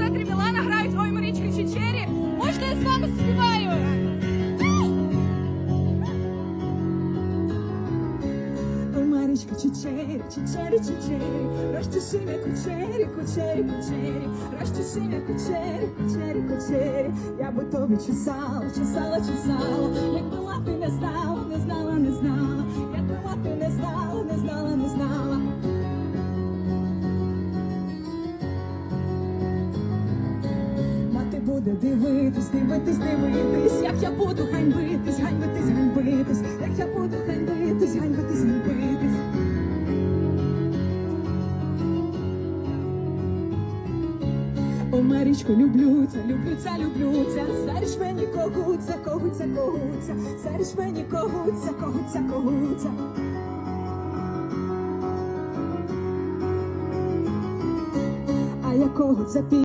центрі Мілана грають Ой Марічка Чечері. Можна я з вами співаю? Ой, Марічка, чечері, чечері, чечері, розчеши кучері, кучері, кучері, розчеши кучері, кучері, кучері. Я би тобі чесала, чесала, чесала, як якби мати не знала, не знала, не знала, як якби мати не знала, не знала, не знала. Буде дивитись, дивитись, дивитись, як я буду ганьбитись, ганьбитись, ганьбитись, як я буду ганьбитись, ганьбитись, ганьбитись. О, Марічко, люблюся, люблюся, люблюся, Заріш мені когуться, когуться, когуться, Заріш мені когуться, когуться, когуться. А якого це?